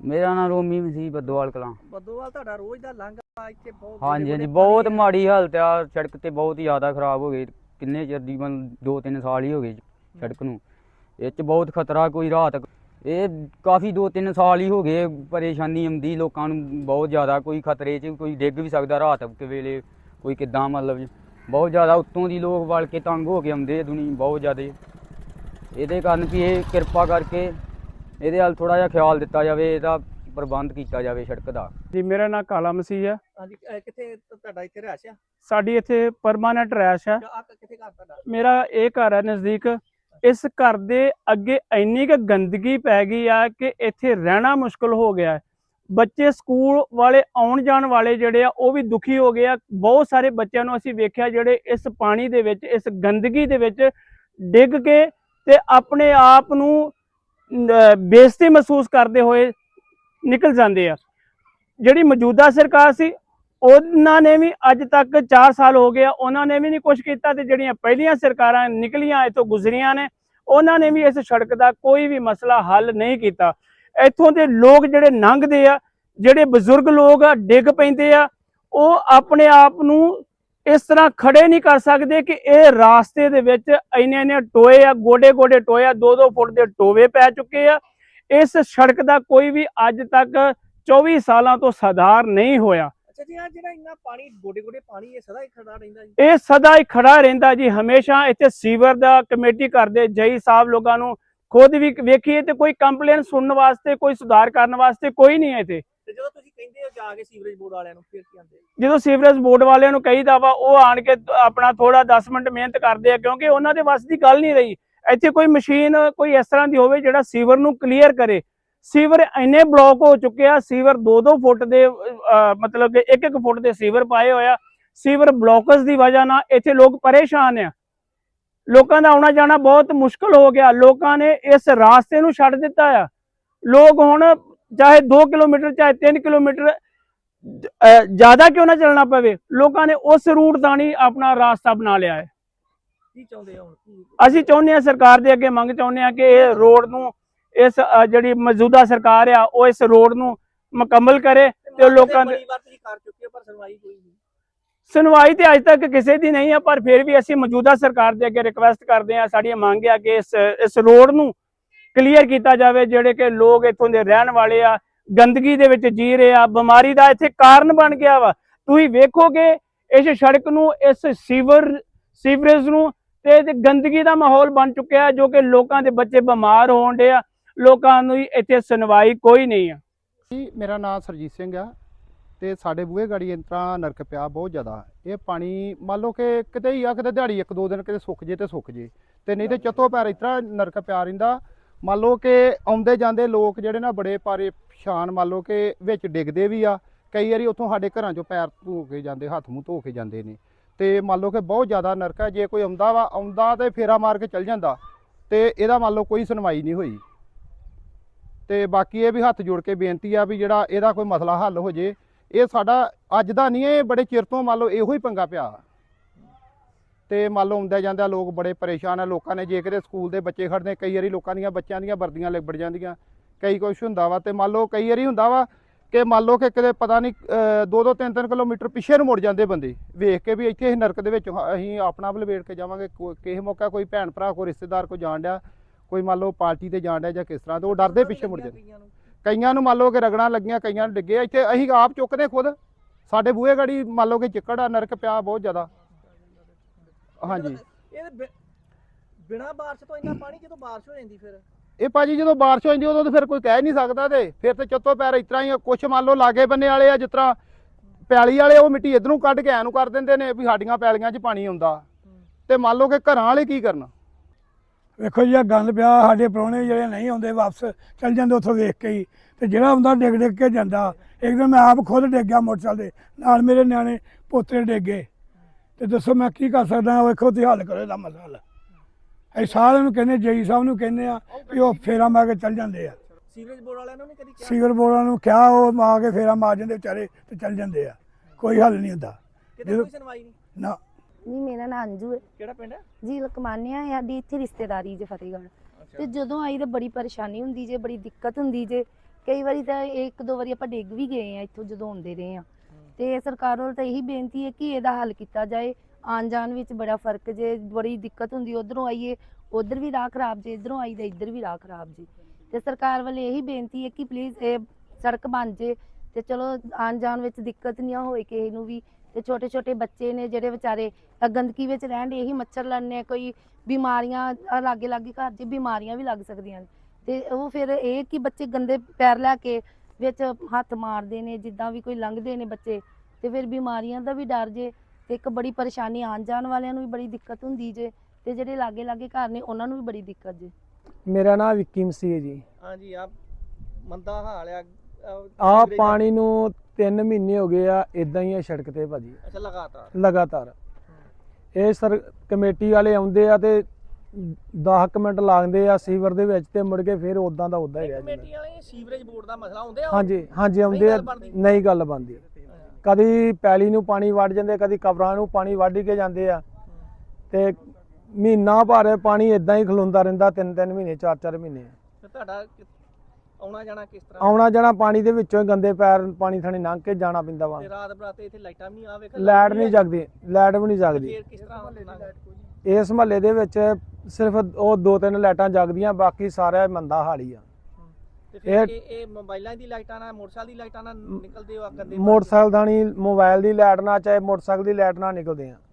ਮੇਰਾ ਨਾਮ ਰੋਮੀ ਮਸੀਹ ਬੱਦੋਵਾਲ ਕਲਾਂ। ਬੱਦੋਵਾਲ ਤੁਹਾਡਾ ਰੋਜ਼ ਦਾ ਲੰਘਾ ਇੱਥੇ ਬਹੁਤ ਹਾਂਜੀ ਹਾਂਜੀ ਬਹੁਤ ਮਾੜੀ ਹਾਲਤ ਆ ਸੜਕ ਤੇ ਬਹੁਤ ਹੀ ਜ਼ਿਆਦਾ ਖਰਾਬ ਹੋ ਗਈ। ਕਿੰਨੇ ਚਿਰ ਦੀ ਮਨ 2-3 ਸਾਲ ਹੀ ਹੋ ਗਏ ਸੜਕ ਨੂੰ। ਇਹ ਚ ਬਹੁਤ ਖਤਰਾ ਕੋਈ ਰਾਤ ਇਹ ਕਾਫੀ 2-3 ਸਾਲ ਹੀ ਹੋ ਗਏ ਪਰੇਸ਼ਾਨੀ ਆਉਂਦੀ ਲੋਕਾਂ ਨੂੰ ਬਹੁਤ ਜ਼ਿਆਦਾ ਕੋਈ ਖਤਰੇ 'ਚ ਕੋਈ ਡਿੱਗ ਵੀ ਸਕਦਾ ਰਾਤ ਕੇ ਵੇਲੇ ਕੋਈ ਕਿੱਦਾਂ ਮਤਲਬ। ਬਹੁਤ ਜ਼ਿਆਦਾ ਉੱਤੋਂ ਦੀ ਲੋਕ ਵਲ ਕੇ ਤੰਗ ਹੋ ਕੇ ਆਉਂਦੇ ਦੁਨੀ ਬਹੁਤ ਜ਼ਿਆਦਾ। ਇਹਦੇ ਕਾਰਨ ਵੀ ਇਹ ਕਿਰਪਾ ਕਰਕੇ ਇਹਦੇ ਵੱਲ ਥੋੜਾ ਜਿਹਾ ਖਿਆਲ ਦਿੱਤਾ ਜਾਵੇ ਇਹਦਾ ਪ੍ਰਬੰਧ ਕੀਤਾ ਜਾਵੇ ਸੜਕ ਦਾ। ਜੀ ਮੇਰਾ ਨਾਮ ਕਾਲਾ ਮਸੀਹ ਹੈ। ਹਾਂਜੀ ਅਹ ਕਿੱਥੇ ਤ- ਤੁਹਾਡਾ ਇੱਥੇ ਰਹਿਸ਼ ਆ? ਸਾਡੀ ਇੱਥੇ ਪਰਮਾਨੈਂਟ ਰੈਸ਼ ਹੈ ਜਾਂ ਆ ਕਿੱਥੇ ਘਰ ਤੁਹਾਡਾ? ਮੇਰਾ ਇਹ ਘਰ ਹੈ ਨਜ਼ਦੀਕ। ਇਸ ਘਰ ਦੇ ਅੱਗੇ ਇੰਨੀ ਕੁ ਗੰਦਗੀ ਪੈ ਗਈ ਆ ਕਿ ਇੱਥੇ ਰਹਿਣਾ ਮੁਸ਼ਕਲ ਹੋ ਗਿਆ ਹੈ। ਬੱਚੇ ਸਕੂਲ ਵਾਲੇ ਆਉਣ ਜਾਣ ਵਾਲੇ ਜਿਹੜੇ ਆ ਉਹ ਵੀ ਦੁਖੀ ਹੋ ਗਏ ਆ। ਬਹੁਤ ਸਾਰੇ ਬੱਚਿਆਂ ਨੂੰ ਅਸੀਂ ਵੇਖਿਆ ਜਿਹੜੇ ਇਸ ਪਾਣੀ ਦੇ ਵਿੱਚ ਇਸ ਗੰਦਗੀ ਦੇ ਵਿੱਚ ਡਿੱਗ ਕੇ ਤੇ ਆਪਣੇ ਆਪ ਨੂੰ ਬੇਇੱਜ਼ਤੀ ਮਹਿਸੂਸ ਕਰਦੇ ਹੋਏ ਨਿਕਲ ਜਾਂਦੇ ਆ। ਜਿਹੜੀ ਮੌਜੂਦਾ ਸਰਕਾਰ ਸੀ, ਉਹਨਾਂ ਨੇ ਵੀ ਅੱਜ ਤੱਕ 4 ਸਾਲ ਹੋ ਗਿਆ ਉਹਨਾਂ ਨੇ ਵੀ ਨਹੀਂ ਕੁਝ ਕੀਤਾ ਤੇ ਜਿਹੜੀਆਂ ਪਹਿਲੀਆਂ ਸਰਕਾਰਾਂ ਨਿਕਲੀਆਂ, ਇੱਥੋਂ ਗੁਜ਼ਰੀਆਂ ਨੇ, ਉਹਨਾਂ ਨੇ ਵੀ ਇਸ ਸੜਕ ਦਾ ਕੋਈ ਵੀ ਮਸਲਾ ਹੱਲ ਨਹੀਂ ਕੀਤਾ। ਇੱਥੋਂ ਦੇ ਲੋਕ ਜਿਹੜੇ ਲੰਘਦੇ ਆ, ਜਿਹੜੇ ਬਜ਼ੁਰਗ ਲੋਕ ਆ, ਡਿੱਗ ਪੈਂਦੇ ਆ, ਉਹ ਆਪਣੇ ਆਪ ਨੂੰ ਇਸ ਤਰ੍ਹਾਂ ਖੜੇ ਨਹੀਂ ਕਰ ਸਕਦੇ ਕਿ ਇਹ ਰਾਸਤੇ ਦੇ ਵਿੱਚ ਇੰਨੇ ਇੰਨੇ ਟੋਏ ਆ ਗੋਡੇ ਗੋਡੇ ਟੋਏ ਆ 2-2 ਫੁੱਟ ਦੇ ਟੋਵੇ ਪੈ ਚੁੱਕੇ ਆ। ਇਸ ਸੜਕ ਦਾ ਕੋਈ ਵੀ ਅੱਜ ਤੱਕ 24 ਸਾਲਾਂ ਤੋਂ ਸੁਧਾਰ ਨਹੀਂ ਹੋਇਆ। ਅੱਛਾ ਜੀ ਆ ਜਿਹੜਾ ਇੰਨਾ ਪਾਣੀ ਗੋਡੇ ਗੋਡੇ ਪਾਣੀ ਇਹ ਸਦਾ ਹੀ ਖੜਾ ਰਹਿੰਦਾ ਜੀ? ਇਹ ਸਦਾ ਹੀ ਖੜਾ ਰਹਿੰਦਾ ਜੀ ਹਮੇਸ਼ਾ ਇੱਥੇ ਸੀਵਰ ਦਾ ਕਮੇਟੀ ਕਰਦੇ ਜਈ ਸਾਹਿਬ ਲੋਕਾਂ ਨੂੰ ਖੁਦ ਵੀ ਵੇਖੀਏ ਤੇ ਕੋਈ ਕੰਪਲੇਨ ਸੁਣਨ ਵਾਸਤੇ ਕੋਈ ਸੁਧਾਰ ਕਰਨ ਵਾਸਤੇ ਕੋਈ ਨਹੀਂ ਹੈ ਇੱਥੇ। ਤੇ ਜਦੋਂ ਤੁਸੀਂ ਕਹਿੰਦੇ ਹੋ ਜਾ ਕੇ ਸੀਵਰੇਜ ਬੋਰਡ ਵਾਲਿਆਂ ਨੂੰ, ਫਿਰ ਕੀ ਆਂਦੇ ਜਦੋਂ ਸੀਵਰੇਜ ਬੋਰਡ ਵਾਲਿਆਂ ਨੂੰ ਕਹੀਦਾ ਵਾ, ਉਹ ਆਣ ਕੇ ਆਪਣਾ ਥੋੜਾ 10 ਮਿੰਟ ਮਿਹਨਤ ਕਰਦੇ ਆ, ਕਿਉਂਕਿ ਉਹਨਾਂ ਦੇ ਵੱਸ ਦੀ ਗੱਲ ਨਹੀਂ ਰਹੀ। ਇੱਥੇ ਕੋਈ ਮਸ਼ੀਨ, ਕੋਈ ਇਸ ਤਰ੍ਹਾਂ ਦੀ ਹੋਵੇ ਜਿਹੜਾ ਸੀਵਰ ਨੂੰ ਕਲੀਅਰ ਕਰੇ। ਸੀਵਰ ਇੰਨੇ ਬਲੌਕ ਹੋ ਚੁੱਕੇ ਆ, ਸੀਵਰ 2-2 ਫੁੱਟ ਦੇ ਮਤਲਬ ਕਿ 1-1 ਫੁੱਟ ਦੇ ਸੀਵਰ ਪਾਏ ਹੋਇਆ ਸੀਵਰ ਬਲੌਕਸ ਦੀ ਵਜ੍ਹਾ ਨਾਲ ਇੱਥੇ ਲੋਕ ਪਰੇਸ਼ਾਨ ਆ। ਲੋਕਾਂ ਦਾ ਆਉਣਾ ਜਾਣਾ ਬਹੁਤ ਮੁਸ਼ਕਲ ਹੋ ਗਿਆ। ਲੋਕਾਂ ਨੇ ਇਸ ਰਾਸਤੇ ਨੂੰ ਛੱਡ ਦਿੱਤਾ ਆ। ਲੋਕ ਹੁਣ ਚਾਹੇ 2 ਕਿਲੋਮੀਟਰ ਚਾਹੇ 3 ਕਿਲੋਮੀਟਰ ਜ਼ਿਆਦਾ ਕਿਉਂ ਨਾ ਚੱਲਣਾ ਪਵੇ? ਲੋਕਾਂ ਨੇ ਉਸ ਰੂਟ ਦਾ ਨਹੀਂ ਆਪਣਾ ਰਾਸਤਾ ਬਣਾ ਲਿਆ ਹੈ। ਕੀ ਚਾਹੁੰਦੇ ਹੋ ਅਸੀਂ ਚਾਹੁੰਦੇ ਹਾਂ ਸਰਕਾਰ ਦੇ ਅੱਗੇ ਮੰਗ ਚਾਹੁੰਦੇ ਹਾਂ ਕਿ ਇਹ ਰੋਡ ਨੂੰ ਇਸ ਜਿਹੜੀ ਮੌਜੂਦਾ ਸਰਕਾਰ ਆ ਉਹ ਇਸ ਰੋਡ ਨੂੰ ਮੁਕੰਮਲ ਕਰੇ ਤੇ ਲੋਕਾਂ ਦੇ ਬੜੀ ਵਾਰ ਤੁਸੀਂ ਕਰ ਚੁੱਕੇ ਹੋ ਪਰ ਸੁਣਵਾਈ ਕੋਈ ਨਹੀਂ। ਸੁਣਵਾਈ ਤੇ ਅੱਜ ਤੱਕ ਕਿਸੇ ਦੀ ਨਹੀਂ ਹੈ ਪਰ ਫਿਰ ਵੀ ਅਸੀਂ ਮੌਜੂਦਾ ਸਰਕਾਰ ਦੇ ਅੱਗੇ ਰਿਕਵੈਸਟ ਕਰਦੇ ਹਾਂ ਸਾਡੀਆਂ ਮੰਗ ਆ ਕਿ ਇਸ ਇਸ ਰੋਡ ਨੂੰ ਕਲੀਅਰ ਕੀਤਾ ਜਾਵੇ ਜਿਹੜੇ ਕਿ ਲੋਕ ਇੱਥੋਂ ਦੇ ਰਹਿਣ ਵਾਲੇ ਆ ਗੰਦਗੀ ਦੇ ਵਿੱਚ ਜੀ ਰਹੇ ਆ ਬਿਮਾਰੀ ਦਾ ਇੱਥੇ ਕਾਰਨ ਬਣ ਗਿਆ ਵਾ। ਤੁਸੀਂ ਵੇਖੋਗੇ ਇਸ ਸੜਕ ਨੂੰ ਇਸ ਸੀਵਰ ਸੀਵਰੇਜ ਨੂੰ ਤੇ ਗੰਦਗੀ ਦਾ ਮਾਹੌਲ ਬਣ ਚੁੱਕਿਆ ਹੈ ਜੋ ਕਿ ਲੋਕਾਂ ਦੇ ਬੱਚੇ ਬਿਮਾਰ ਹੋਣ ਡੇ ਆ। ਲੋਕਾਂ ਨੂੰ ਇੱਥੇ ਸੁਣਵਾਈ ਕੋਈ ਨਹੀਂ ਆ। ਜੀ ਮੇਰਾ ਨਾਮ ਸਰਜੀਤ ਸਿੰਘ ਆ ਤੇ ਸਾਡੇ ਬੂਹੇ ਗਾੜੀ ਇਸ ਤਰ੍ਹਾਂ ਨਰਕ ਪਿਆ ਬਹੁਤ ਜ਼ਿਆਦਾ। ਇਹ ਪਾਣੀ ਮੰਨ ਲਓ ਕਿ ਕਿਤੇ ਹੀ ਆ ਕਿਤੇ ਦਿਹਾੜੀ ਇੱਕ ਦੋ ਦਿਨ ਕਿਤੇ ਸੁੱਕ ਜੇ ਤੇ ਸੁੱਕ ਜੇ। ਤੇ ਨਹੀਂ ਤੇ ਚੱਤੋ ਪੈਰ ਇਸ ਤਰ੍ਹਾਂ ਨਰਕ ਪਿਆ ਰਹਿੰਦਾ। ਮੰਨ ਲਓ ਕਿ ਆਉਂਦੇ ਜਾਂਦੇ ਲੋਕ ਜਿਹੜੇ ਨਾ ਬੜੇ ਪਰੇਸ਼ਾਨ, ਮੰਨ ਲਓ ਕਿ ਵਿੱਚ ਡਿੱਗਦੇ ਵੀ ਆ, ਕਈ ਵਾਰੀ ਉੱਥੋਂ ਸਾਡੇ ਘਰਾਂ ਚੋਂ ਪੈਰ ਧੋ ਕੇ ਜਾਂਦੇ, ਹੱਥ ਮੂੰਹ ਧੋ ਕੇ ਜਾਂਦੇ ਨੇ। ਤੇ ਮੰਨ ਲਓ ਕਿ ਬਹੁਤ ਜ਼ਿਆਦਾ ਨਰਕ ਹੈ ਜੇ ਕੋਈ ਆਉਂਦਾ ਵਾ, ਆਉਂਦਾ ਤੇ ਫੇਰਾ ਮਾਰ ਕੇ ਚੱਲ ਜਾਂਦਾ, ਤੇ ਇਹਦਾ ਮੰਨ ਲਓ ਕੋਈ ਸੁਣਵਾਈ ਨਹੀਂ ਹੋਈ। ਤੇ ਬਾਕੀ ਇਹ ਵੀ ਹੱਥ ਜੋੜ ਕੇ ਬੇਨਤੀ ਆ ਵੀ ਜਿਹੜਾ ਇਹਦਾ ਕੋਈ ਮਸਲਾ ਹੱਲ ਹੋ ਜੇ, ਇਹ ਸਾਡਾ ਅੱਜ ਦਾ ਨਹੀਂ, ਇਹ ਬੜੇ ਚਿਰ ਤੋਂ ਮੰਨ ਲਓ ਇਹੋ ਹੀ ਪੰਗਾ ਪਿਆ। ਤੇ ਮੰਨ ਲਓ ਆਉਂਦੇ ਜਾਂਦੇ ਲੋਕ ਬੜੇ ਪਰੇਸ਼ਾਨ ਆ ਲੋਕਾਂ ਨੇ ਜੇ ਕਿਤੇ ਸਕੂਲ ਦੇ ਬੱਚੇ ਖੜਦੇ ਕਈ ਵਾਰੀ ਲੋਕਾਂ ਦੀਆਂ ਬੱਚਿਆਂ ਦੀਆਂ ਵਰਦੀਆਂ ਲਿਬੜ ਜਾਂਦੀਆਂ ਕਈ ਕੁਛ ਹੁੰਦਾ ਵਾ ਤੇ ਮੰਨ ਲਓ ਕਈ ਵਾਰੀ ਹੁੰਦਾ ਵਾ ਕਿ ਮੰਨ ਲਓ ਕਿ ਕਿਤੇ ਪਤਾ ਨਹੀਂ ਦੋ ਦੋ ਤਿੰਨ ਤਿੰਨ ਕਿਲੋਮੀਟਰ ਪਿੱਛੇ ਨੂੰ ਮੁੜ ਜਾਂਦੇ ਬੰਦੇ ਵੇਖ ਕੇ ਵੀ ਇੱਥੇ ਅਸੀਂ ਨਰਕ ਦੇ ਵਿੱਚ ਅਸੀਂ ਆਪਣਾ ਬਲਵੇੜ ਕੇ ਜਾਵਾਂਗੇ ਕੋ- ਕਿਸੇ ਮੌਕਾ ਕੋਈ ਭੈਣ ਭਰਾ ਕੋਈ ਰਿਸ਼ਤੇਦਾਰ ਕੋਈ ਜਾਣ ਡਿਆ ਕੋਈ ਮੰਨ ਲਓ ਪਾਰਟੀ ਤੇ ਜਾਣ ਡਿਆ ਜਾਂ ਕਿਸ ਤਰ੍ਹਾਂ ਤੇ ਉਹ ਡਰਦੇ ਪਿੱਛੇ ਮੁੜ ਜਾਂਦੇ ਕਈਆਂ ਨੂੰ। ਕਈਆਂ ਨੂੰ ਮੰਨ ਲਓ ਕਿ ਰਗੜਾਂ ਲੱਗੀਆਂ ਕਈਆਂ ਨੂੰ ਡਿੱਗੇ ਇੱਥੇ ਅਸੀਂ ਆਪ ਚੁੱਕਦੇ ਖੁਦ ਸਾਡੇ ਬੂਹੇ ਗਾੜੀ ਮੰਨ ਲਓ ਕਿ ਚਿੱਕੜ ਆ ਨਰਕ ਪਿਆ ਬਹੁਤ ਜ਼ਿਆਦਾ ਹਾਂਜੀ। ਇਹ ਬਿਨਾਂ ਬਾਰਿਸ਼ ਤੋਂ ਇੰਨਾ ਪਾਣੀ ਜਦੋਂ ਬਾਰਿਸ਼ ਹੋ ਜਾਂਦੀ ਫਿਰ? ਇਹ ਭਾਜੀ ਜਦੋਂ ਬਾਰਿਸ਼ ਹੋ ਜਾਂਦੀ ਉਦੋਂ ਤਾਂ ਫਿਰ ਕੋਈ ਕਹਿ ਨਹੀਂ ਸਕਦਾ ਤੇ। ਫਿਰ ਤੇ ਚੱਤੋ ਪੈਰ ਇਸ ਤਰ੍ਹਾਂ ਹੀ। ਕੁਛ ਮੰਨ ਲਓ ਲਾਗੇ ਬੰਨੇ ਵਾਲੇ ਆ ਜਿਸ ਤਰ੍ਹਾਂ ਪੈਲੀ ਵਾਲੇ ਉਹ ਮਿੱਟੀ ਇਧਰੋਂ ਕੱਢ ਕੇ ਐ ਨੂੰ ਕਰ ਦਿੰਦੇ ਨੇ ਵੀ ਸਾਡੀਆਂ ਪੈਲੀਆਂ 'ਚ ਪਾਣੀ ਆਉਂਦਾ ਤੇ ਮੰਨ ਲਓ ਕਿ ਘਰਾਂ ਵਾਲੇ ਕੀ ਕਰਨ? ਵੇਖੋ ਜੀ ਆ ਗੰਦ ਪਿਆ ਸਾਡੇ ਪ੍ਰਾਹੁਣੇ ਜਿਹੜੇ ਨਹੀਂ ਆਉਂਦੇ ਵਾਪਸ ਚੱਲ ਜਾਂਦੇ ਉੱਥੋਂ ਵੇਖ ਕੇ ਹੀ। ਤੇ ਜਿਹੜਾ ਆਉਂਦਾ ਡਿੱਗ ਡਿੱਗ ਕੇ ਜਾਂਦਾ। ਇੱਕ ਦਿਨ ਮੈਂ ਆਪ ਖੁਦ ਡਿੱਗ ਗਿਆ ਮੋਟਰਸਾਈਕਲ ਦੇ ਨਾਲ ਮੇਰੇ ਨਿਆਣੇ ਪੋਤੇ ਡਿੱਗੇ ਤੇ ਦੱਸੋ ਮੈਂ ਕੀ ਕਰ ਸਕਦਾ ਹਾਂ ਵੇਖੋ ਤੁਸੀਂ ਹੱਲ ਕਰੋ ਇਹਦਾ ਮਸਲਾ। ਅਸੀਂ ਸਾਰਿਆਂ ਨੂੰ ਕਹਿੰਦੇ ਜਈ ਸਾਹਿਬ ਨੂੰ ਕਹਿੰਦੇ ਆ ਵੀ ਉਹ ਫੇਰਾ ਮਾਰ ਕੇ ਚੱਲ ਜਾਂਦੇ ਆ। ਸੀਵਰੇਜ ਬੋਰਡ ਵਾਲਿਆਂ ਨੂੰ ਨਹੀਂ ਕਦੀ ਕਿਹਾ? ਸੀਵਰ ਬੋਰਾਂ ਨੂੰ ਕਿਹਾ ਉਹ ਮਾਰ ਕੇ ਫੇਰਾ ਮਾਰ ਜਾਂਦੇ ਵਿਚਾਰੇ ਤੇ ਚੱਲ ਜਾਂਦੇ ਆ। ਕੋਈ ਹੱਲ ਨਹੀਂ ਹੁੰਦਾ। ਕਿਤੇ ਕੋਈ ਸੁਣਵਾਈ ਨਹੀਂ? ਨਾ। ਨਹੀਂ ਮੇਰਾ ਨਾਂ ਅੰਜੂ ਹੈ। ਕਿਹੜਾ ਪਿੰਡ ਹੈ? ਜੀ ਲਕਮਾਨਿਆ ਸਾਡੀ ਇੱਥੇ ਰਿਸ਼ਤੇਦਾਰੀ ਜੇ ਫਤਿਹਗੜ੍ਹ। ਤੇ ਜਦੋਂ ਆਈ ਤਾਂ ਬੜੀ ਪਰੇਸ਼ਾਨੀ ਹੁੰਦੀ ਜੇ ਬੜੀ ਦਿੱਕਤ ਹੁੰਦੀ ਜੇ। ਕਈ ਵਾਰੀ ਤਾਂ ਇੱਕ ਦੋ ਵਾਰੀ ਆਪਾਂ ਡਿੱਗ ਵੀ ਗਏ ਆ ਇੱਥੋਂ ਜਦੋਂ ਆਉਂਦੇ ਰਹੇ ਆ। ਤੇ ਸਰਕਾਰ ਵੱਲ ਤਾਂ ਇਹੀ ਬੇਨਤੀ ਹੈ ਕਿ ਇਹਦਾ ਹੱਲ ਕੀਤਾ ਜਾਏ। ਆਉਣ ਜਾਣ ਵਿੱਚ ਬੜਾ ਫ਼ਰਕ ਜੇ ਬੜੀ ਦਿੱਕਤ ਹੁੰਦੀ, ਉਧਰੋਂ ਆਈਏ, ਉਧਰ ਵੀ ਰਾਹ ਖਰਾਬ ਜੇ, ਇਧਰੋਂ ਆਈ ਤਾਂ ਇੱਧਰ ਵੀ ਰਾਹ ਖਰਾਬ ਜੀ। ਤੇ ਸਰਕਾਰ ਵੱਲ ਇਹੀ ਬੇਨਤੀ ਹੈ ਕਿ ਪਲੀਜ਼ ਇਹ ਸੜਕ ਬਣ ਜੇ ਤੇ ਚਲੋ ਆਉਣ ਜਾਣ ਵਿੱਚ ਦਿੱਕਤ ਨਹੀਂ ਹੋਏ ਕਿਸੇ ਨੂੰ ਵੀ ਤੇ ਛੋਟੇ ਛੋਟੇ ਬੱਚੇ ਨੇ ਜਿਹੜੇ ਵਿਚਾਰੇ ਗੰਦਗੀ ਵਿੱਚ ਰਹਿਣ ਦੇ ਇਹੀ ਮੱਛਰ ਲੜਨੇ, ਕੋਈ ਬਿਮਾਰੀਆਂ ਲਾਗੇ ਲਾਗੇ ਘਰ 'ਚ ਬਿਮਾਰੀਆਂ ਵੀ ਲੱਗ ਸਕਦੀਆਂ ਨੇ। ਤੇ ਉਹ ਫਿਰ ਇਹ ਕਿ ਬੱਚੇ ਗੰਦੇ ਪੈਰ ਲੈ ਕੇ ਵਿੱਚ ਹੱਥ ਮਾਰਦੇ ਨੇ ਜਿੱਦਾਂ ਵੀ ਕੋਈ ਲੰਘਦੇ ਨੇ ਬੱਚੇ ਤੇ ਫਿਰ ਬਿਮਾਰੀਆਂ ਦਾ ਵੀ ਡਰ ਜੇ ਤੇ ਇੱਕ ਬੜੀ ਪਰੇਸ਼ਾਨੀ ਆਉਣ ਜਾਣ ਵਾਲਿਆਂ ਨੂੰ ਵੀ ਬੜੀ ਦਿੱਕਤ ਹੁੰਦੀ ਜੇ ਤੇ ਜਿਹੜੇ ਲਾਗੇ ਲਾਗੇ ਘਰ ਨੇ ਉਹਨਾਂ ਨੂੰ ਵੀ ਬੜੀ ਦਿੱਕਤ ਜੇ। ਮੇਰਾ ਨਾਮ ਵਿੱਕੀ ਮਸੀਹ ਹੈ ਜੀ। ਹਾਂਜੀ ਆ ਮੰਦਾ ਹਾਲ ਆ। ਆ। ਪਾਣੀ ਨੂੰ 3 ਮਹੀਨੇ ਹੋ ਗਏ ਆ ਇਦਾਂ ਹੀ ਆ ਸੜਕ ਤੇ ਭਾਜੀ। ਅੱਛਾ ਲਗਾਤਾਰ? ਲਗਾਤਾਰ। ਇਹ ਸਰ ਕਮੇਟੀ ਵਾਲੇ ਆਉਂਦੇ ਆ ਤੇ 10 ਮਿੰਟ ਲਾਉਂਦੇ ਆ ਸੀਵਰ ਦੇ ਵਿੱਚ ਤੇ ਮੁੜ ਕੇ ਫਿਰ ਉਦਾਂ ਦਾ ਉਦਾਂ ਹੀ ਰਹਿ ਕਮੇਟੀ ਜਾਂਦਾ ਵਾਲੇ ਸੀਵਰੇਜ ਬੋਰਡ ਦਾ ਮਸਲਾ ਹੁੰਦੇ ਆ ਹਾਂਜੀ ਹਾਂਜੀ ਆਉਂਦੇ ਆ? ਨਹੀਂ ਗੱਲ ਬਣਦੀ। ਕਦੀ ਪੈਲੀ ਨੂੰ ਪਾਣੀ ਵੱਢ ਜਾਂਦੇ ਕਦੀ ਕਬਰਾਂ ਨੂੰ ਪਾਣੀ ਵੱਢ ਕੇ ਜਾਂਦੇ ਆ। ਤੇ ਮਹੀਨਾ ਭਰ ਪਾਣੀ ਇਦਾਂ ਹੀ ਖਲੋਂਦਾ ਰਹਿੰਦਾ ਤਿੰਨ ਤਿੰਨ ਮਹੀਨੇ ਚਾਰ ਚਾਰ ਮਹੀਨੇ। ਤੇ ਤੁਹਾਡਾ ਆਉਣਾ ਜਾਣਾ ਕਿਸ ਤਰ੍ਹਾਂ? ਆਉਣਾ ਜਾਣਾ ਪਾਣੀ ਦੇ ਵਿੱਚੋਂ ਹੀ ਗੰਦੇ ਪੈਰ ਪਾਣੀ ਥਾਣੀ ਲੰਘ ਕੇ ਜਾਣਾ ਪੈਂਦਾ ਵਾ। ਤੇ ਰਾਤ ਬਰਾਤੇ ਇੱਥੇ ਲਾਈਟਾਂ ਵੀ ਨਹੀਂ ਆ ਵੇਖ ਲਾਈਟ ਨਹੀਂ ਜਗਦੀ ਲਾਈਟ ਵੀ ਨਹੀਂ ਜਗਦੀ? ਇਸ ਮਹੱਲੇ ਦੇ ਵਿੱਚ ਸਿਰਫ ਉਹ ਦੋ ਤਿੰਨ ਲਾਈਟਾਂ ਜਗਦੀਆਂ ਬਾਕੀ ਸਾਰਾ ਮੰਦਾ ਹਾਲ ਹੀ ਆ। ਤੇ ਫਿਰ ਇਹ ਇਹ ਮੋਬਾਈਲਾਂ ਦੀ ਲਾਈਟਾਂ ਨਾਲ ਮੋਟਰਸਾਈਕਲ ਦੀ ਲਾਈਟਾਂ ਨਾਲ ਨਿਕਲਦੇ ਹੋ ਆ ਗੰਦੇ ਮੋਟਰਸਾਈਕਲ ਦਾ ਨਹੀਂ ਮੋਬਾਈਲ ਦੀ ਲਾਈਟ ਨਾਲ ਚਾਹੇ ਮੋਟਰਸਾਈਕਲ ਦੀ ਲਾਈਟ ਨਾਲ ਨਿਕਲਦੇ ਆ।